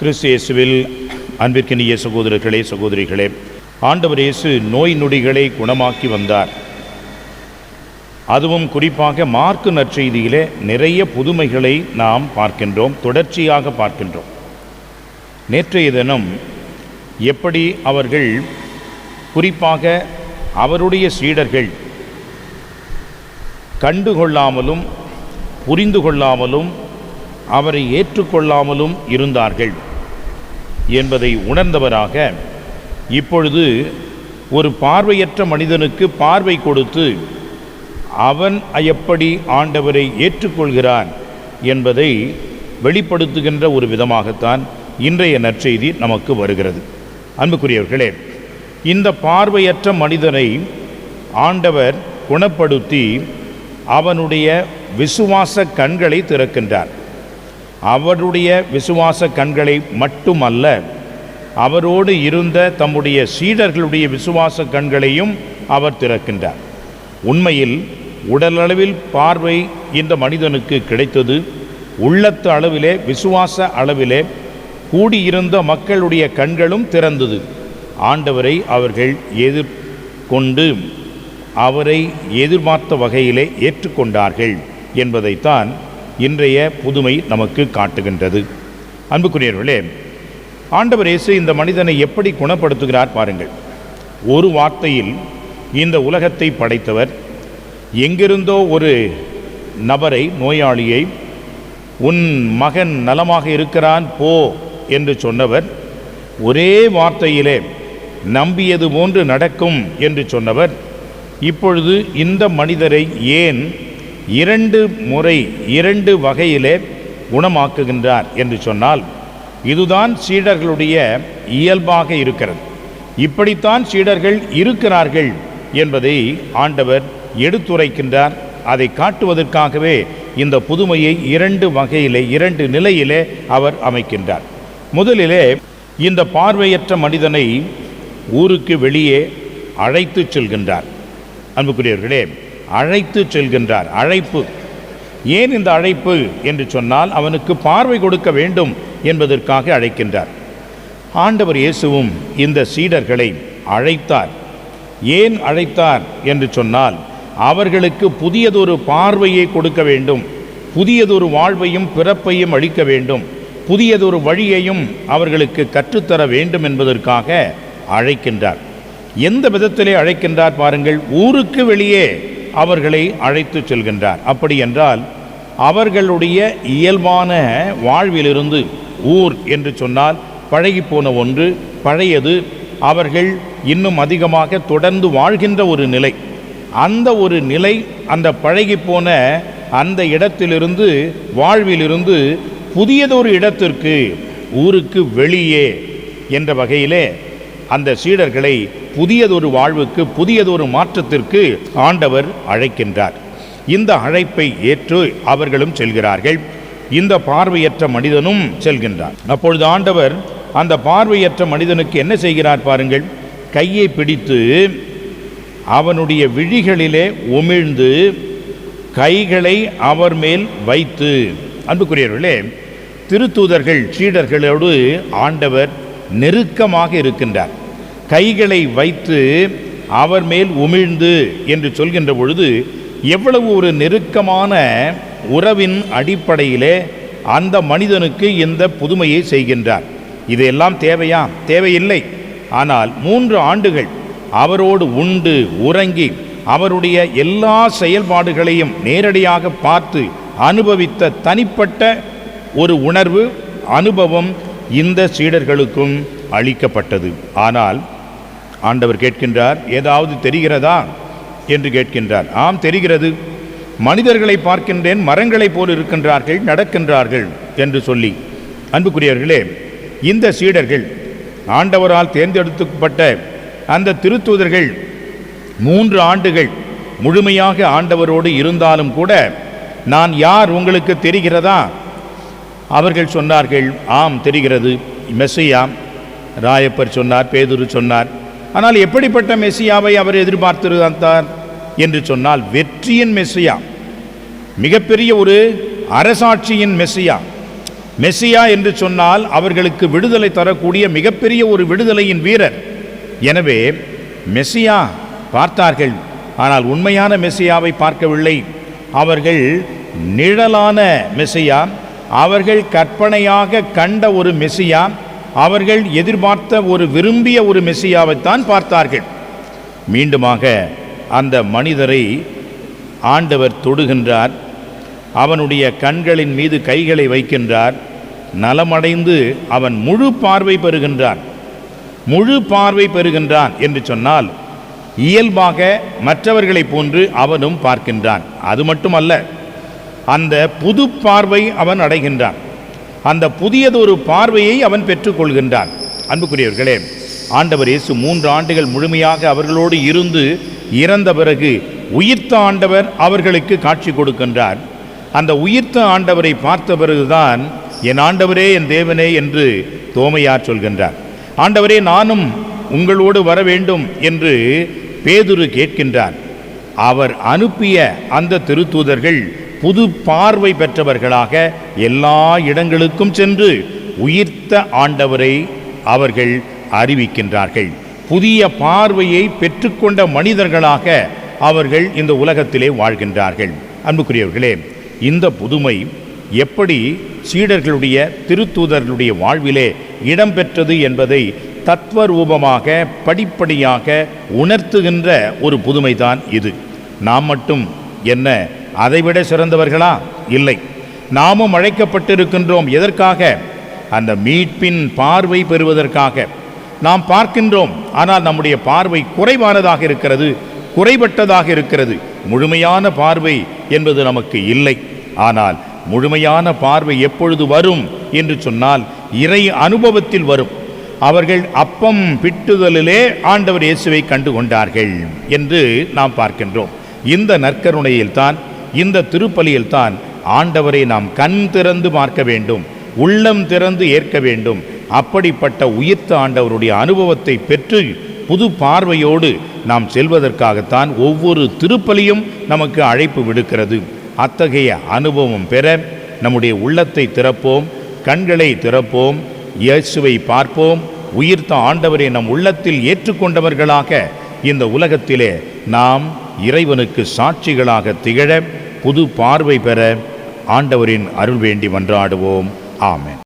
கிறிஸ்து இயேசுவில் அன்பிற்கினிய சகோதரர்களே சகோதரிகளே ஆண்டவர் இயேசு நோய் நொடிகளை குணமாக்கி வந்தார். அதுவும் குறிப்பாக மார்க்கு நற்செய்தியிலே நிறைய புதுமைகளை நாம் பார்க்கின்றோம் தொடர்ச்சியாக பார்க்கின்றோம். நேற்றைய தினம் எப்படி அவர்கள் குறிப்பாக அவருடைய சீடர்கள் கண்டுகொள்ளாமலும் புரிந்து கொள்ளாமலும் அவரை ஏற்றுக்கொள்ளாமலும் இருந்தார்கள். என்பதை உணர்ந்தவராக இப்பொழுது ஒரு பார்வையற்ற மனிதனுக்கு பார்வை கொடுத்து அவன் எப்படி ஆண்டவரை ஏற்றுக்கொள்கிறான் என்பதை வெளிப்படுத்துகின்ற ஒரு விதமாகத்தான் இன்றைய நற்செய்தி நமக்கு வருகிறது. அன்புக்குரியவர்களே இந்த பார்வையற்ற மனிதனை ஆண்டவர் குணப்படுத்தி அவனுடைய விசுவாச கண்களை திறக்கின்றார். அவருடைய விசுவாச கண்களை மட்டுமல்ல அவரோடு இருந்த தம்முடைய சீடர்களுடைய விசுவாச கண்களையும் அவர் திறக்கின்றார். உண்மையில் உடலளவில் பார்வை இந்த மனிதனுக்கு கிடைத்தது உள்ளத்து அளவிலே விசுவாச அளவிலே கூடியிருந்த மக்களுடைய கண்களும் திறந்தது. ஆண்டவரை அவர்கள் எதிர்கொண்டு அவரை எதிர்பார்த்த வகையிலே ஏற்றுக்கொண்டார்கள் என்பதைத்தான் இன்றைய புதுமை நமக்கு காட்டுகின்றது. அன்புக்குரியவர்களே ஆண்டவர் இயேசு இந்த மனிதனை எப்படி குணப்படுத்துகிறார் பாருங்கள். ஒரு வார்த்தையில் இந்த உலகத்தை படைத்தவர் எங்கிருந்தோ ஒரு நபரை நோயாளியை உன் மகன் நலமாக இருக்கிறான் போ என்று சொன்னவர் ஒரே வார்த்தையிலே நம்பியது போன்று நடக்கும் என்று சொன்னவர் இப்பொழுது இந்த மனிதரை ஏன் இரண்டு முறை இரண்டு வகையிலே குணமாக்குகின்றார் என்று சொன்னால் இதுதான் சீடர்களுடைய இயல்பாக இருக்கிறது. இப்படித்தான் சீடர்கள் இருக்கிறார்கள் என்பதை ஆண்டவர் எடுத்துரைக்கின்றார். அதை காட்டுவதற்காகவே இந்த புதுமையை இரண்டு வகையிலே இரண்டு நிலையிலே அவர் அமைக்கின்றார். முதலிலே இந்த பார்வையற்ற மனிதனை ஊருக்கு வெளியே அழைத்து செல்கின்றார். அன்புக்குரியவர்களே அழைத்து செல்கின்றார். அழைப்பு. ஏன் இந்த அழைப்பு? என்று சொன்னால் அவனுக்கு பார்வை கொடுக்க வேண்டும் என்பதற்காக அழைக்கின்றார். ஆண்டவர் இயேசுவும் இந்த சீடர்களை அழைத்தார். ஏன் அழைத்தார்? என்று சொன்னால் அவர்களுக்கு புதியதொரு பார்வையை கொடுக்க வேண்டும். புதியதொரு வாழ்வையும் பிறப்பையும் அளிக்க வேண்டும். புதியதொரு வழியையும் அவர்களுக்கு கற்றுத்தர வேண்டும் என்பதற்காக அழைக்கின்றார். எந்த விதத்திலே அழைக்கின்றார் பாருங்கள். ஊருக்கு வெளியே அவர்களை அழைத்து செல்கின்றார். அப்படி என்றால் அவர்களுடைய இயல்பான வாழ்விலிருந்து ஊர் என்று சொன்னால் பழகிப்போன ஒன்று பழையது அவர்கள் இன்னும் அதிகமாக தொடர்ந்து வாழ்கின்ற ஒரு நிலை. அந்த ஒரு நிலை அந்த பழகிப்போன அந்த இடத்திலிருந்து வாழ்விலிருந்து புதியதொரு இடத்திற்கு ஊருக்கு வெளியே என்ற வகையிலே அந்த சீடர்களை புதியதொரு வாழ்வுக்கு புதியதொரு மாற்றத்திற்கு ஆண்டவர் அழைக்கின்றார். இந்த அழைப்பை ஏற்று அவர்களும் செல்கிறார்கள். இந்த பார்வையற்ற மனிதனும் செல்கின்றார் அப்பொழுது ஆண்டவர் அந்த பார்வையற்ற மனிதனுக்கு என்ன செய்கிறார் பாருங்கள். கையை பிடித்து அவனுடைய விழிகளிலே உமிழ்ந்து கைகளை அவர் மேல் வைத்து அன்புக்குரியவர்களே திருத்தூதர்கள் சீடர்களோடு ஆண்டவர் நெருக்கமாக இருக்கின்றார். கைகளை வைத்து அவர் மேல் உமிழ்ந்து என்று சொல்கின்ற பொழுது எவ்வளவு ஒரு நெருக்கமான உறவின் அடிப்படையிலே அந்த மனிதனுக்கு இந்த புதுமையை செய்கின்றார். இதையெல்லாம் தேவையா? தேவையில்லை. ஆனால் மூன்று ஆண்டுகள் அவரோடு உண்டு உறங்கி அவருடைய எல்லா செயல்பாடுகளையும் நேரடியாக பார்த்து அனுபவித்த தனிப்பட்ட ஒரு உணர்வு அனுபவம் இந்த சீடர்களுக்கும் அளிக்கப்பட்டது. ஆனால் ஆண்டவர் கேட்கின்றார் ஏதாவது தெரிகிறதா? என்று கேட்கின்றார். ஆம் தெரிகிறது. மனிதர்களை பார்க்கின்றேன் மரங்களைப் போல் இருக்கின்றார்கள் நடக்கின்றார்கள் என்று சொல்லி. அன்புக்குரியவர்களே இந்த சீடர்கள் ஆண்டவரால் தேர்ந்தெடுக்கப்பட்ட அந்த திருத்தூதர்கள் மூன்று ஆண்டுகள் முழுமையாக ஆண்டவரோடு இருந்தாலும் கூட நான் யார் உங்களுக்கு தெரிகிறதா? அவர்கள் சொன்னார்கள் ஆம் தெரிகிறது. மெஸ்ஸையாம் ராயப்பர் சொன்னார் பேதுரு சொன்னார் ஆனால் எப்படிப்பட்ட மெஸ்ஸியாவை அவர் எதிர்பார்த்திருந்தார் என்று சொன்னால் வெற்றியின் மெஸ்ஸியா மிகப்பெரிய ஒரு அரசாட்சியின் மெஸ்ஸியா மெஸ்ஸியா என்று சொன்னால் அவர்களுக்கு விடுதலை தரக்கூடிய மிகப்பெரிய ஒரு விடுதலையின் வீரர். எனவே மெஸ்ஸியா பார்த்தார்கள் ஆனால் உண்மையான மெஸ்ஸியாவை பார்க்கவில்லை. அவர்கள் நிழலான மெஸ்ஸியா அவர்கள் கற்பனையாக கண்ட ஒரு மெஸ்ஸியா அவர்கள் எதிர்பார்த்த ஒரு விரும்பிய ஒரு மெஸ்ஸியாவைத்தான் பார்த்தார்கள். மீண்டுமாக அந்த மனிதரை ஆண்டவர் தொடுகின்றார். அவனுடைய கண்களின் மீது கைகளை வைக்கின்றார். நலமடைந்து அவன் முழு பார்வை பெறுகின்றான். முழு பார்வை பெறுகின்றான் என்று சொன்னால் இயல்பாக மற்றவர்களைப் போன்று அவனும் பார்க்கின்றான். அது மட்டுமல்ல அந்த புது பார்வை அவன் அடைகின்றான். அந்த புதியதொரு பார்வையை அவன் பெற்றுக்கொள்கின்றான். அன்புக்குரியவர்களே ஆண்டவர் இயேசு மூன்று ஆண்டுகள் முழுமையாக அவர்களோடு இருந்து இறந்த பிறகு உயிர்த்த ஆண்டவர் அவர்களுக்கு காட்சி கொடுக்கின்றார். அந்த உயிர்த்த ஆண்டவரை பார்த்த பிறகுதான் என் ஆண்டவரே என் தேவனே என்று தோமையார் சொல்கின்றார். ஆண்டவரே நானும் உங்களோடு வர வேண்டும் என்று பேதுரு கேட்கின்றார். அவர் அனுப்பிய அந்த திருத்தூதர்கள் புது பார்வை பெற்றவர்களாக எல்லா இடங்களுக்கும் சென்று உயிர்த்த ஆண்டவரை அவர்கள் அறிவிக்கின்றார்கள். புதிய பார்வையை பெற்றுக்கொண்ட மனிதர்களாக அவர்கள் இந்த உலகத்திலே வாழ்கின்றார்கள். அன்புக்குரியவர்களே இந்த புதுமை எப்படி சீடர்களுடைய திருத்தூதர்களுடைய வாழ்விலே இடம்பெற்றது என்பதை தத்வரூபமாக படிப்படியாக உணர்த்துகின்ற ஒரு புதுமைதான் இது. நாம் மட்டும் என்ன அதைவிட சிறந்தவர்களா? இல்லை. நாமும் அழைக்கப்பட்டிருக்கின்றோம். எதற்காக? அந்த மீட்பின் பார்வை பெறுவதற்காக. நாம் பார்க்கின்றோம். ஆனால் நம்முடைய பார்வை குறைவானதாக இருக்கிறது குறைபட்டதாக இருக்கிறது. முழுமையான பார்வை என்பது நமக்கு இல்லை. ஆனால் முழுமையான பார்வை எப்பொழுது வரும் என்று சொன்னால் இறை அனுபவத்தில் வரும். அவர்கள் அப்பம் பிட்டுதலிலே ஆண்டவர் இயேசுவை கண்டு கொண்டார்கள் என்று நாம் பார்க்கின்றோம். இந்த நற்கருணையில்தான் இந்த திருப்பலியில்தான் ஆண்டவரை நாம் கண் திறந்து பார்க்க வேண்டும் உள்ளம் திறந்து ஏற்க வேண்டும். அப்படிப்பட்ட உயிர்த்த ஆண்டவருடைய அனுபவத்தை பெற்று புது பார்வையோடு நாம் செல்வதற்காகத்தான் ஒவ்வொரு திருப்பலியும் நமக்கு அழைப்பு விடுக்கிறது. அத்தகைய அனுபவம் பெற நம்முடைய உள்ளத்தை திறப்போம் கண்களை திறப்போம் இயேசுவை பார்ப்போம். உயிர்த்த ஆண்டவரை நம் உள்ளத்தில் ஏற்றுக்கொண்டவர்களாக இந்த உலகத்திலே நாம் இறைவனுக்கு சாட்சிகளாக திகழ புது பார்வை பெற ஆண்டவரின் அருள் வேண்டி மன்றாடுவோம். ஆமேன்.